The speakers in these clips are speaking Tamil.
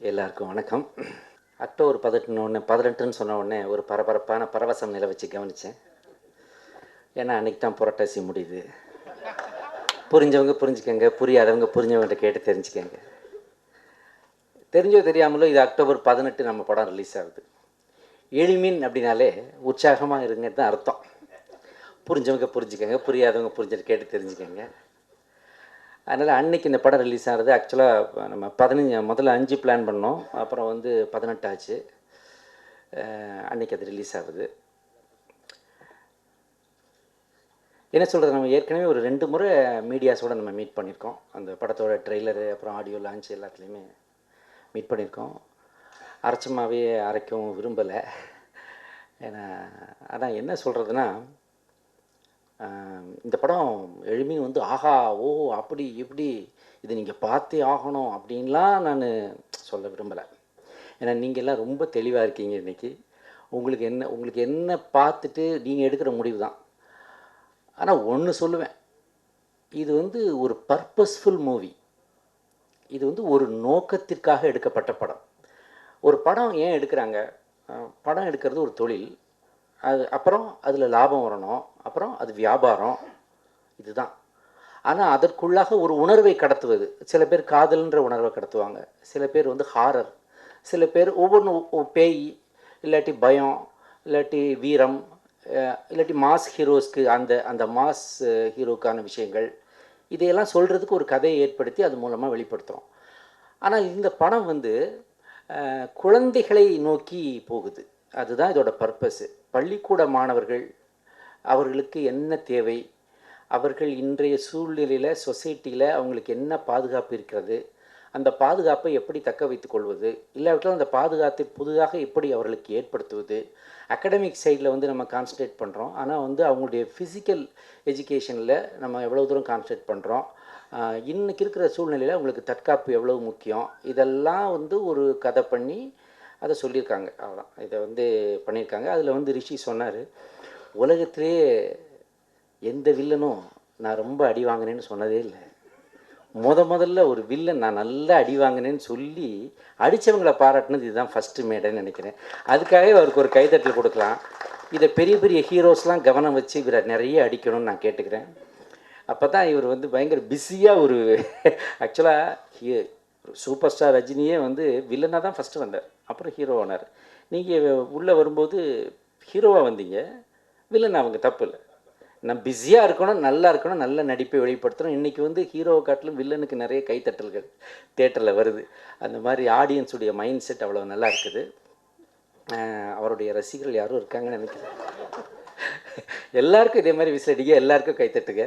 எல்லாருக்கும் வணக்கம். அக்டோபர் பதினெட்டுன்னு ஒன்று பதினெட்டுன்னு சொன்ன உடனே ஒரு பரபரப்பான பரவசம் நிலை வச்சு கவனித்தேன் ஏன்னா அன்றைக்கி தான் புரட்டாசி முடியுது. புரிஞ்சவங்க புரிஞ்சுக்கங்க புரியாதவங்க புரிஞ்சவங்கள்ட்ட கேட்டு தெரிஞ்சுக்கங்க. தெரிஞ்சோ தெரியாமலோ இது அக்டோபர் பதினெட்டு நம்ம படம் ரிலீஸ் ஆகுது. எளிமின் அப்படின்னாலே உற்சாகமாக இருங்க தான் அர்த்தம். புரிஞ்சவங்க புரிஞ்சுக்கங்க புரியாதவங்க புரிஞ்சுட்டு கேட்டு தெரிஞ்சுக்கங்க. அதனால் அன்னைக்கு இந்த படம் ரிலீஸ் ஆகிறது ஆக்சுவலாக நம்ம பதினஞ்சு முதல்ல அஞ்சு பிளான் பண்ணோம். அப்புறம் வந்து பதினெட்டு ஆச்சு. அன்னைக்கு அது ரிலீஸ் ஆகுது. என்ன சொல்கிறது நம்ம ஏற்கனவே ஒரு ரெண்டு முறை மீடியாஸோடு நம்ம மீட் பண்ணியிருக்கோம். அந்த படத்தோட ட்ரெய்லரு அப்புறம் ஆடியோ லான்ச் எல்லாத்துலேயுமே மீட் பண்ணியிருக்கோம். அரைச்சமாகவே அரைக்கவும் விரும்பலை. ஏன்னா அதான் என்ன சொல்கிறதுனா இந்த படம் எளிமையும் வந்து ஆஹா ஓ அப்படி இப்படி இது நீங்கள் பார்த்தே ஆகணும் அப்படின்லாம் நான் சொல்ல விரும்பலை. ஏன்னா நீங்கள் எல்லாம் ரொம்ப தெளிவாக இருக்கீங்க இன்றைக்கி உங்களுக்கு என்ன உங்களுக்கு என்ன பார்த்துட்டு நீங்கள் எடுக்கிற முடிவு தான். ஆனால் ஒன்று சொல்லுவேன். இது வந்து ஒரு பர்பஸ்ஃபுல் மூவி இது வந்து ஒரு நோக்கத்திற்காக எடுக்கப்பட்ட படம். ஒரு படம் ஏன் எடுக்கிறாங்க? படம் எடுக்கிறது ஒரு தொழில். அது அப்புறம் அதில் லாபம் வரணும். அப்புறம் அது வியாபாரம். இதுதான். ஆனால் அதற்குள்ளாக ஒரு உணர்வை கடத்துவது. சில பேர் காதல்ன்ற உணர்வை கடத்துவாங்க. சில பேர் வந்து ஹாரர் சில பேர் ஒவ்வொன்று பேய் இல்லாட்டி பயம் இல்லாட்டி வீரம் இல்லாட்டி மாஸ் ஹீரோஸ்க்கு அந்த அந்த மாஸ் ஹீரோக்கான விஷயங்கள். இதையெல்லாம் சொல்கிறதுக்கு ஒரு கதையை ஏற்படுத்தி அது மூலமாக வெளிப்படுத்துகிறோம் ஆனால் இந்த படம் வந்து குழந்தைகளை நோக்கி போகுது. அதுதான் இதோட பர்பஸ்ஸு பள்ளிக்கூட மாணவர்கள் அவர்களுக்கு என்ன தேவை? அவர்கள் இன்றைய சூழ்நிலையில் சொசைட்டியில் அவங்களுக்கு என்ன பாதுகாப்பு இருக்கிறது? அந்த பாதுகாப்பை எப்படி தக்க வைத்து கொள்வது? இல்லாவிட்டால் அந்த பாதுகாப்பை புதிதாக எப்படி அவர்களுக்கு ஏற்படுத்துவது? அகடமிக் சைடில் வந்து நம்ம கான்சன்ட்ரேட் பண்ணுறோம் ஆனால் வந்து அவங்களுடைய ஃபிசிக்கல் எஜுகேஷனில் நம்ம எவ்வளோ தூரம் கான்சன்ட்ரேட் பண்ணுறோம் இன்றைக்கி இருக்கிற சூழ்நிலையில் அவங்களுக்கு தற்காப்பு எவ்வளவு முக்கியம்? இதெல்லாம் வந்து ஒரு கதை பண்ணி அதை சொல்லியிருக்காங்க. அவ்வளோதான் இதை வந்து பண்ணியிருக்காங்க. அதில் வந்து ரிஷி சொன்னார் உலகத்திலே எந்த வில்லனும் நான் ரொம்ப அடி வாங்கினேன்னு சொன்னதே இல்லை. முத முதல்ல ஒரு வில்லன் நான் நல்லா அடி வாங்கினேன்னு சொல்லி அடித்தவங்களை பாராட்டினது இதுதான் ஃபஸ்ட்டு மேடைன்னு நினைக்கிறேன். அதுக்காகவே அவருக்கு ஒரு கைதட்டல் கொடுக்கலாம். இதை பெரிய பெரிய ஹீரோஸ்லாம் கவனம் வச்சு இவரை நிறைய அடிக்கணும்னு நான் கேட்டுக்கிறேன். அப்போ தான் இவர் வந்து பயங்கர பிஸியாக ஒரு ஆக்சுவலாக சூப்பர் ஸ்டார் ரஜினியே வந்து வில்லனாக தான் ஃபஸ்ட்டு வந்தார். அப்புறம் ஹீரோ ஆனார். நீங்கள் உள்ளே வரும்போது ஹீரோவாக வந்தீங்க. வில்லன் அவங்க தப்பு இல்லை. நான் பிஸியாக இருக்கணும் நல்லா இருக்கணும் நல்ல நடிப்பை வெளிப்படுத்தணும். இன்றைக்கி வந்து ஹீரோவை காட்டிலும் வில்லனுக்கு நிறைய கைத்தட்டல்கள் தேட்டரில் வருது. அந்த மாதிரி ஆடியன்ஸுடைய மைண்ட் செட் அவ்வளோ நல்லா இருக்குது. அவருடைய ரசிகர்கள் யாரும் இருக்காங்கன்னு நினைக்கிறேன். எல்லாருக்கும் இதே மாதிரி விசிலடிங்க எல்லாருக்கும் கைத்தட்டுங்க.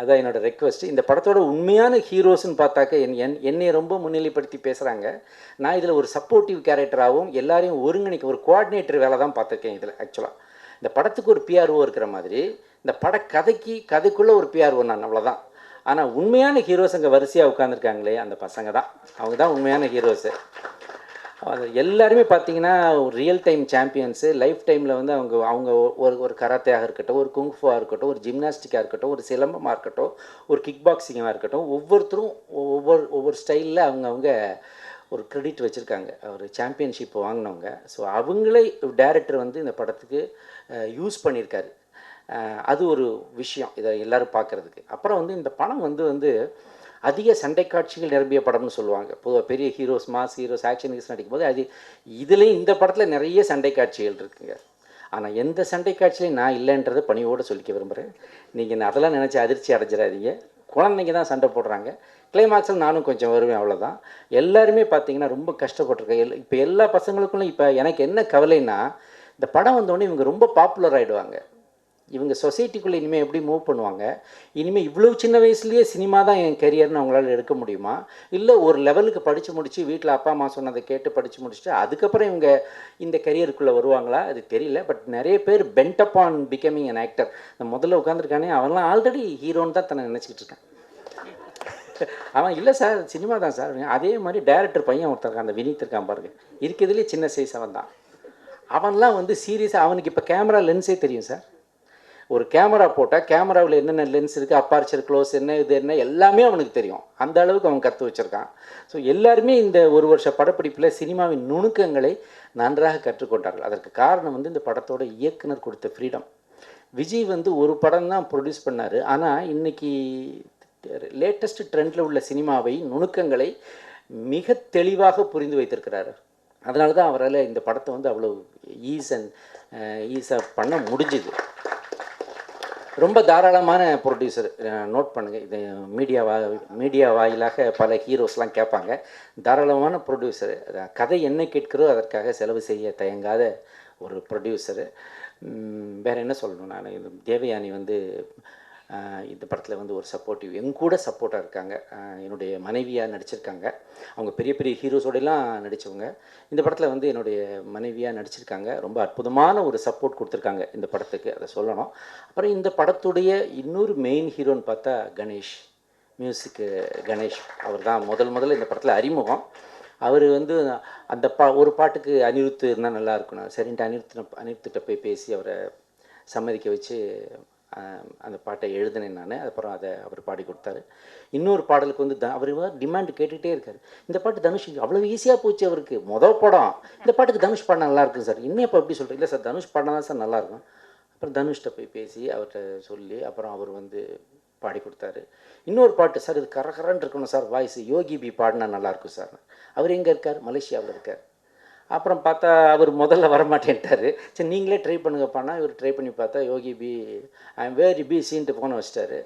அதான் என்னோட ரெக்வஸ்ட் இந்த படத்தோட உண்மையான ஹீரோஸ்னு பார்த்தாக்க என் என் என்னை ரொம்ப முன்னிலைப்படுத்தி பேசுகிறாங்க நான் இதில் ஒரு சப்போர்ட்டிவ் கேரக்டராகவும் எல்லாரையும் ஒருங்கிணைக்க ஒரு கோஆர்டினேட்டர் வேலை தான் பார்த்துருக்கேன் இதில் ஆக்சுவலாக இந்த படத்துக்கு ஒரு பிஆர்ஓ இருக்கிற மாதிரி இந்த பட கதைக்கு கதைக்குள்ளே ஒரு பிஆர்ஓ நான் அவ்வளோதான் ஆனால் உண்மையான ஹீரோஸ் அங்கே வரிசையாக உட்காந்துருக்காங்களே அந்த பசங்க தான். அவங்க தான் உண்மையான ஹீரோஸு அது எல்லாருமே பார்த்தீங்கன்னா ஒரு ரியல் டைம் சாம்பியன்ஸு லைஃப் டைமில் வந்து அவங்க அவங்க ஒரு ஒரு கராத்தையாக இருக்கட்டும் ஒரு குங்ஃபுவாக இருக்கட்டும் ஒரு ஜிம்னாஸ்டிக்காக இருக்கட்டும் ஒரு சிலம்பமாக இருக்கட்டும் ஒரு கிக் பாக்ஸிங்காக இருக்கட்டும் ஒவ்வொருத்தரும் ஒவ்வொரு ஒவ்வொரு ஸ்டைலில் அவங்க அவங்க ஒரு கிரெடிட் வச்சுருக்காங்க. ஒரு சாம்பியன்ஷிப் வாங்கினவங்க. ஸோ அவங்களே டேரக்டர் வந்து இந்த படத்துக்கு யூஸ் பண்ணியிருக்காரு. அது ஒரு விஷயம். இதை எல்லோரும் பார்க்குறதுக்கு. அப்புறம் வந்து இந்த படம் வந்து வந்து அதிக சண்டை காட்சிகள் நிரம்பிய படம்னு சொல்லுவாங்க. பொதுவாக பெரிய heroes mass heroes action heroes நடிக்கும்போது அது இதுலேயும் இந்த படத்தில் நிறைய சண்டை காட்சிகள் இருக்குங்க. ஆனால் எந்த சண்டை காட்சியிலையும் நான் இல்லைன்றதை பணியோடு சொல்லிக்க விரும்புகிறேன் நீங்கள் அதெல்லாம் நினச்சி அதிர்ச்சி அடைஞ்சிடாதீங்க. குழந்தைங்க தான் சண்டை போடுறாங்க. கிளைமாக்ஸில் நானும் கொஞ்சம் வருவேன் அவ்வளோதான் எல்லாருமே பார்த்தீங்கன்னா ரொம்ப கஷ்டப்பட்டிருக்கேன் எல் இப்போ எல்லா பசங்களுக்குள்ளும் இப்போ எனக்கு என்ன கவலைன்னா இந்த படம் வந்தோடனே இவங்க ரொம்ப பாப்புலர் ஆகிடுவாங்க இவங்க சொசைட்டிக்குள்ளே இனிமேல் எப்படி மூவ் பண்ணுவாங்க? இனிமேல் இவ்வளோ சின்ன வயசுலேயே சினிமா தான் என் கெரியர்னு அவங்களால எடுக்க முடியுமா? இல்லை ஒரு லெவலுக்கு படித்து முடித்து வீட்டில் அப்பா அம்மா சொன்னதை கேட்டு படித்து முடிச்சுட்டு அதுக்கப்புறம் இவங்க இந்த கெரியருக்குள்ளே வருவாங்களா? அது தெரியல. பட் நிறைய பேர் bent up on becoming an actor இந்த முதல்ல உட்காந்துருக்கானே அவன்லாம் ஆல்ரெடி ஹீரோன்னு தான் தன்னை நினச்சிக்கிட்டு இருக்கான். அவன் இல்லை சார் சினிமா தான் சார். அதே மாதிரி டேரக்டர் பையன் ஒருத்தர் இருக்கான் அந்த வினித் இருக்கான் பாருங்க. இருக்கிறதுலே சின்ன சைஸ் அவன் தான். அவன்லாம் வந்து சீரியஸாக அவனுக்கு இப்போ கேமரா லென்ஸே தெரியும் சார். ஒரு கேமரா போட்டால் கேமராவில் என்னென்ன லென்ஸ் இருக்குது அப்பார்ச்சர் க்ளோஸ் என்ன இது என்ன எல்லாமே அவனுக்கு தெரியும். அந்த அளவுக்கு அவன் கற்று வச்சுருக்கான். ஸோ எல்லாருமே இந்த ஒரு வருஷ படப்பிடிப்பில் சினிமாவின் நுணுக்கங்களை நன்றாக கற்றுக்கொண்டார்கள். அதற்கு காரணம் வந்து இந்த படத்தோட இயக்குனர் கொடுத்த ஃப்ரீடம் விஜய் வந்து ஒரு படம் தான் ப்ரொடியூஸ் பண்ணார். ஆனால் இன்னைக்கு லேட்டஸ்ட் ட்ரெண்டில் உள்ள சினிமாவை நுணுக்கங்களை மிக தெளிவாக புரிந்து வைத்திருக்கிறார். அதனால தான் அவரால் இந்த படத்தை வந்து அவ்வளோ ஈஸ் அண்ட் ஈஸாக பண்ண முடிஞ்சுது. ரொம்ப தாராளமான ப்ரொடியூசர் நோட் பண்ணுங்கள் இது மீடியா வா மீடியா வாயிலாக பல ஹீரோஸ்லாம் கேட்பாங்க. தாராளமான ப்ரொடியூசர் கதை என்ன கேட்கிறோ அதற்காக செலவு செய்ய தயங்காத ஒரு ப்ரொடியூசரு வேறு என்ன சொல்லணும் நான்? இது தேவயானி வந்து இந்த படத்தில் வந்து ஒரு சப்போர்ட்டிவ் எங்கூட சப்போர்ட்டாக இருக்காங்க. என்னுடைய மனைவியாக நடிச்சிருக்காங்க. அவங்க பெரிய பெரிய ஹீரோஸோடலாம் நடித்தவங்க இந்த படத்தில் வந்து என்னுடைய மனைவியாக நடிச்சிருக்காங்க. ரொம்ப அற்புதமான ஒரு சப்போர்ட் கொடுத்துருக்காங்க இந்த படத்துக்கு அதை சொல்லணும். அப்புறம் இந்த படத்துடைய இன்னொரு மெயின் ஹீரோன்னு பார்த்தா கணேஷ் மியூசிக்கு கணேஷ். அவர் தான் முதல் முதல்ல இந்த படத்தில் அறிமுகம். அவர் வந்து அந்த பா ஒரு பாட்டுக்கு அனிருத்து இருந்தால் நல்லா இருக்கணும் சரின்ட்டு அனிருத்து அனிருத்துகிட்ட போய் பேசி அவரை சம்மதிக்க வச்சு அந்த பாட்டை எழுதினேன் நான். அப்புறம் அதை அவர் பாடி கொடுத்தாரு. இன்னொரு பாடலுக்கு வந்து த அவர் டிமாண்ட் கேட்டுகிட்டே இருக்காரு. இந்த பாட்டு தனுஷ் அவ்வளோ ஈஸியாக போச்சு அவருக்கு. மொதல் படம். இந்த பாட்டுக்கு தனுஷ் பாடினா நல்லா இருக்கும் சார். இன்னும் இப்போ எப்படி சொல்கிறீங்க இல்லை சார் தனுஷ் பாடினா தான் சார் நல்லாயிருக்கும் அப்புறம் தனுஷ்கிட்ட போய் பேசி அவர்கிட்ட சொல்லி அப்புறம் அவர் வந்து பாடி கொடுத்தாரு. இன்னொரு பாட்டு சார் இது கரகரன்னு இருக்கணும் சார் வாய்ஸ். யோகி பி பாடினா நல்லாயிருக்கும் சார். அவர் எங்கே இருக்கார்? மலேசியாவில் இருக்கார். அப்புறம் பார்த்தா அவர் முதல்ல வரமாட்டேன்ட்டார். சரி நீங்களே ட்ரை பண்ணுங்கப்பானா இவர் ட்ரை பண்ணி பார்த்தா Yogi B I am very பிஸின்ட்டு ஃபோனை வச்சிட்டாரு.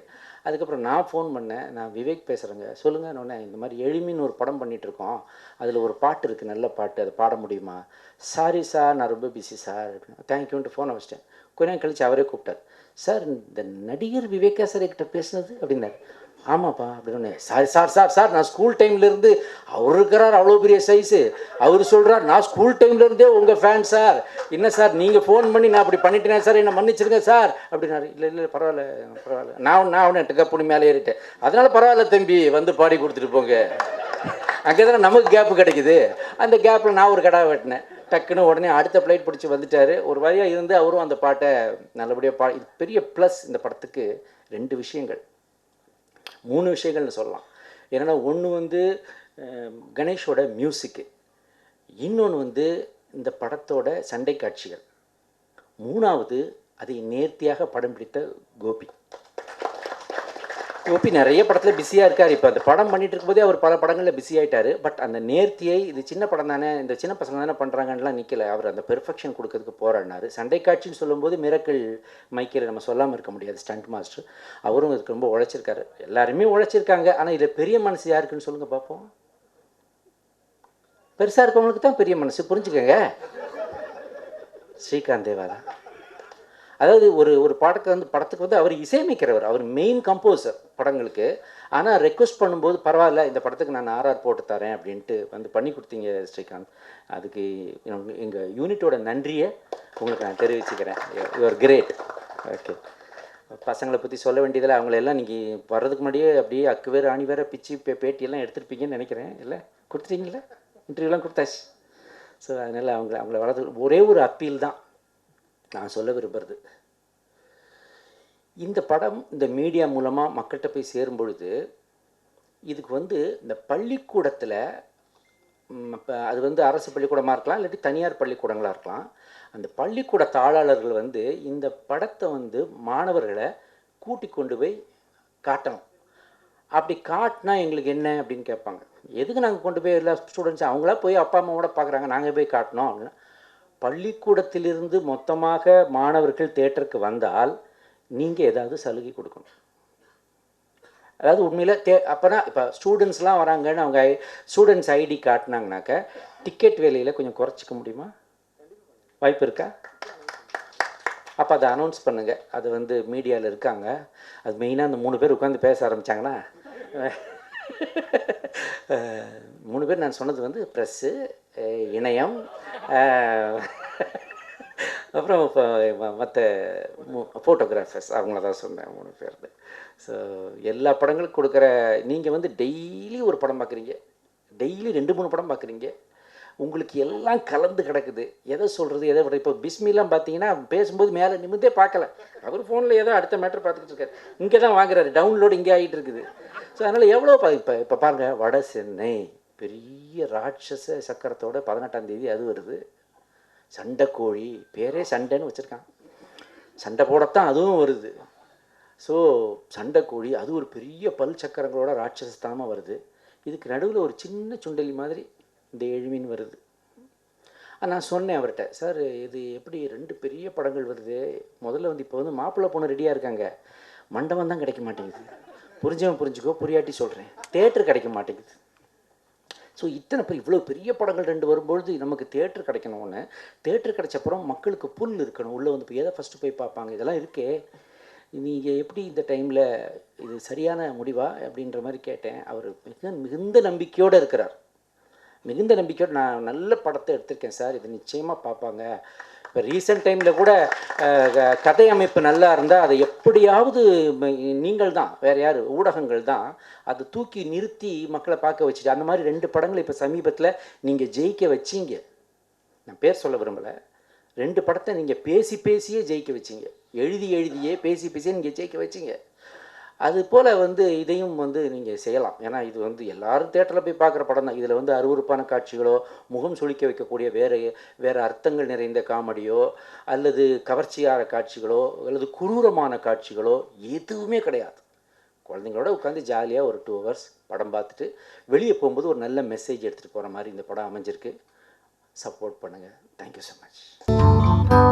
அதுக்கப்புறம் நான் ஃபோன் பண்ணேன். நான் விவேக் பேசுகிறேங்க சொல்லுங்கள் உடனே இந்த மாதிரி எளிமின்னு ஒரு படம் பண்ணிகிட்ருக்கோம் அதில் ஒரு பாட்டு இருக்குது நல்ல பாட்டு. அதை பாட முடியுமா? சாரி சார் நான் ரொம்ப பிஸி சார் அப்படின்னு தேங்க்யூன்ட்டு ஃபோனை வச்சிட்டேன். கொஞ்ச நேரம் கழிச்சு அவரே கூப்பிட்டார். சார் இந்த நடிகர் விவேகா சார் கிட்ட பேசுனது அப்படின்னாரு. ஆமாப்பா அப்படின்னு சார் சார் சார் சார் நான் ஸ்கூல் டைம்லேருந்து அவர் இருக்கிறார் அவ்வளோ பெரிய சைஸு அவர் சொல்கிறார் நான் ஸ்கூல் டைம்லேருந்தே உங்கள் ஃபேன் சார். என்ன சார் நீங்கள் ஃபோன் பண்ணி நான் அப்படி பண்ணிட்டேனே சார் என்ன மன்னிச்சிருங்க சார் அப்படின்னாரு. இல்லை இல்லை பரவாயில்ல பரவாயில்ல. நான் நான் அவனை கப்புனி மேலே ஏறிட்டேன். அதனால் பரவாயில்ல தம்பி வந்து பாடி கொடுத்துட்டு போங்க. அங்கே தானே நமக்கு கேப்பு கிடைக்குது. அந்த கேப்பில் நான் ஒரு கடை வெட்டினேன். டக்குன்னு உடனே அடுத்த ஃப்ளைட் பிடிச்சி வந்துட்டார். ஒரு வழியாக இருந்து அவரும் அந்த பாட்டை நல்லபடியாக பா இது பெரிய ப்ளஸ் இந்த படத்துக்கு ரெண்டு விஷயங்கள். மூணு விஷயங்கள்னு சொல்லலாம். ஏன்னா ஒன்று வந்து கணேஷோட மியூசிக்கு இன்னொன்று வந்து இந்த படத்தோட சண்டை காட்சிகள். மூணாவது அதை நேர்த்தியாக படம் பிடித்த கோபி. ஓபி நிறைய படத்தில் பிஸியாக இருக்கார். இப்போ அந்த படம் பண்ணிட்டு இருக்கும்போதே அவர் பல படங்களில் பிஸி ஆகிட்டார் பட் அந்த நேர்த்தியை இது சின்ன படம் தானே இந்த சின்ன பசங்க தானே பண்ணுறாங்கலாம் நிற்கல அவர் அந்த பெர்ஃபெக்ஷன் கொடுக்கறதுக்கு போராடினார். சண்டை காட்சின்னு சொல்லும்போது மிரக்கல் மைக்கேல் நம்ம சொல்லாமல் இருக்க முடியாது ஸ்டண்ட் மாஸ்டர் அவரும் இதுக்கு ரொம்ப உழைச்சிருக்காரு. எல்லாருமே உழைச்சிருக்காங்க. ஆனால் இதில் பெரிய மனசு யாருக்குன்னு சொல்லுங்கள் பார்ப்போம் பெருசாக இருக்கவங்களுக்கு தான் பெரிய மனசு. புரிஞ்சுக்கங்க. ஸ்ரீகாந்த் தேவா தான் அதாவது ஒரு ஒரு பாடத்துக்கு வந்து படத்துக்கு வந்து அவர் இசையமைக்கிறவர் அவர் மெயின் கம்போசர் படங்களுக்கு. ஆனால் ரெக்வஸ்ட் பண்ணும்போது பரவாயில்ல இந்த படத்துக்கு நான் ஆர்ஆர் போட்டு தரேன் அப்படின்ட்டு வந்து பண்ணி கொடுத்தீங்க ஸ்ரீகாந்த். அதுக்கு எங்கள் யூனிட்டோட நன்றியை உங்களுக்கு நான் தெரிவிச்சுக்கிறேன். யுவர் கிரேட் ஓகே பசங்களை பற்றி சொல்ல வேண்டியதில் அவங்கள எல்லாம் நீங்கள் வர்றதுக்கு முன்னாடியே அப்படியே அக்கு வேறு ஆணி வேறு பிச்சு பே பேட்டியெல்லாம் எடுத்துருப்பீங்கன்னு நினைக்கிறேன். இல்லை? கொடுத்துட்டீங்களா? இன்டர்வியூலாம் கொடுத்தாச்சு. ஸோ அதனால் அவங்கள அவங்கள வளர்த்து ஒரே ஒரு அப்பீல் தான். நான் சொல்ல விரும்புறது. இந்த படம் இந்த மீடியா மூலமாக மக்கள்கிட்ட போய் சேரும் பொழுது இதுக்கு வந்து இந்த பள்ளிக்கூடத்தில் இப்போ அது வந்து அரசு பள்ளிக்கூடமாக இருக்கலாம் இல்லாட்டி தனியார் பள்ளிக்கூடங்களாக இருக்கலாம் அந்த பள்ளிக்கூட தாளாளர்கள் வந்து இந்த படத்தை வந்து மாணவர்களை கூட்டி கொண்டு போய் காட்டணும். அப்படி காட்டினா எங்களுக்கு என்ன அப்படின்னு கேட்பாங்க. எதுக்கு நாங்கள் கொண்டு போய் எல்லா ஸ்டூடெண்ட்ஸ் அவங்களா போய் அப்பா அம்மாவோட பார்க்குறாங்க நாங்கள் போய் காட்டணும் அப்படின்னா. பள்ளிக்கூடத்திலிருந்து மொத்தமாக மாணவர்கள் தேட்டருக்கு வந்தால் நீங்கள் ஏதாவது சலுகை கொடுக்கணும். அதாவது உண்மையில் தே அப்போனா இப்போ ஸ்டூடெண்ட்ஸ்லாம் வராங்கன்னு அவங்க ஸ்டூடெண்ட்ஸ் ஐடி காட்டினாங்கனாக்க டிக்கெட் விலையில் கொஞ்சம் குறைச்சிக்க முடியுமா? வாய்ப்பு இருக்கா? அப்போ அதை அனௌன்ஸ் பண்ணுங்கள் அது வந்து மீடியாவில் இருக்காங்க. அது மெயினாக அந்த மூணு பேர் உட்காந்து பேச ஆரம்பித்தாங்கன்னா மூணு பேர் நான் சொன்னது வந்து ப்ரெஸ்ஸு இணையம் அப்புறம் இப்போ மற்ற ஃபோட்டோகிராஃபர்ஸ் அவங்கள தான் சொன்னேன் மூணு பேர் ஸோ எல்லா படங்களுக்கும் கொடுக்குற நீங்கள் வந்து டெய்லி ஒரு படம் பார்க்குறீங்க டெய்லி ரெண்டு மூணு படம் பார்க்குறீங்க உங்களுக்கு எல்லாம் கலந்து கிடக்குது. எதை சொல்கிறது எதை விட இப்போ பிஸ்மிலாம் பார்த்தீங்கன்னா பேசும்போது மேலே நிமிந்தே பார்க்கல. அவர் ஃபோனில் ஏதோ அடுத்த மேட்டர் பார்த்துக்கிட்டு இருக்காரு. இங்கே தான் வாங்குறாரு. டவுன்லோடு இங்கே ஆகிட்டு இருக்குது. ஸோ அதனால் எவ்வளோ பா இப்போ இப்போ பாருங்கள் வட சென்னை பெரிய ராட்சச சக்கரத்தோட பதினெட்டாம் தேதி அது வருது. சண்டைக்கோழி பேரே சண்டைன்னு வச்சுருக்கான். சண்டை போடத்தான் அதுவும் வருது. ஸோ சண்டைக்கோழி அது ஒரு பெரிய பல் சக்கரங்களோட ராட்சசத்தனமாக வருது. இதுக்கு நடுவில் ஒரு சின்ன சுண்டலி மாதிரி இந்த எழுமின் வருது. நான் சொன்னேன் அவர்கிட்ட சார் இது எப்படி ரெண்டு பெரிய படங்கள் வருது? முதல்ல வந்து இப்போ வந்து மாப்பிள்ளை பொண்ணு ரெடியாக இருக்காங்க. மண்டபம் தான் கிடைக்க மாட்டேங்குது. புரிஞ்சவன் புரிஞ்சுக்கோ புரியாட்டி சொல்கிறேன் தேட்டர் கிடைக்க மாட்டேங்குது. ஸோ இத்தனை பேர் இவ்வளோ பெரிய படங்கள் ரெண்டு வரும்பொழுது நமக்கு தேட்டர் கிடைக்கணும் ஒன்று தேட்டர் கிடைச்சப்புறம் மக்களுக்கு புல் இருக்கணும். உள்ளே வந்து இப்போ எதை ஃபஸ்ட்டு போய் பார்ப்பாங்க? இதெல்லாம் இருக்கே. நீங்கள் எப்படி இந்த டைமில் இது சரியான முடிவா? அப்படின்ற மாதிரி கேட்டேன். அவர் மிக மிகுந்த நம்பிக்கையோடு இருக்கிறார். மிகுந்த நம்பிக்கையோடு நான் நல்ல படத்தை எடுத்திருக்கேன் சார். இது நிச்சயமாக பார்ப்பாங்க. இப்போ ரீசெண்ட் டைமில் கூட க- கதை அமைப்பு நல்லா இருந்தால் அதை எப்படியாவது நீங்கள் தான் வேறு யார் ஊடகங்கள் தான் அதை தூக்கி நிறுத்தி மக்களை பார்க்க வச்சுட்டு அந்த மாதிரி ரெண்டு படங்களை இப்போ சமீபத்தில் நீங்கள் ஜெயிக்க வச்சீங்க. நான் பேர் சொல்ல விரும்பலை. ரெண்டு படத்தை நீங்கள் பேசி பேசியே ஜெயிக்க வச்சீங்க. எழுதி எழுதியே பேசி பேசியே நீங்கள் ஜெயிக்க வச்சீங்க. அது போல் வந்து இதையும் வந்து நீங்கள் செய்யலாம். ஏன்னா இது வந்து எல்லாரும் தேட்டரில் போய் பார்க்குற படம் தான். இதில் வந்து அருவருப்பான காட்சிகளோ முகம் சுளிக்க வைக்கக்கூடிய வேறு வேறு அர்த்தங்கள் நிறைந்த காமெடியோ அல்லது கவர்ச்சியான காட்சிகளோ அல்லது குரூரமான காட்சிகளோ எதுவுமே கிடையாது. குழந்தைங்களோட உட்காந்து ஜாலியாக ஒரு டூ ஹவர்ஸ் படம் பார்த்துட்டு வெளியே போகும்போது ஒரு நல்ல மெசேஜ் எடுத்துகிட்டு போகிற மாதிரி இந்த படம் அமைஞ்சிருக்கு. சப்போர்ட் பண்ணுங்கள் தேங்க்யூ ஸோ மச்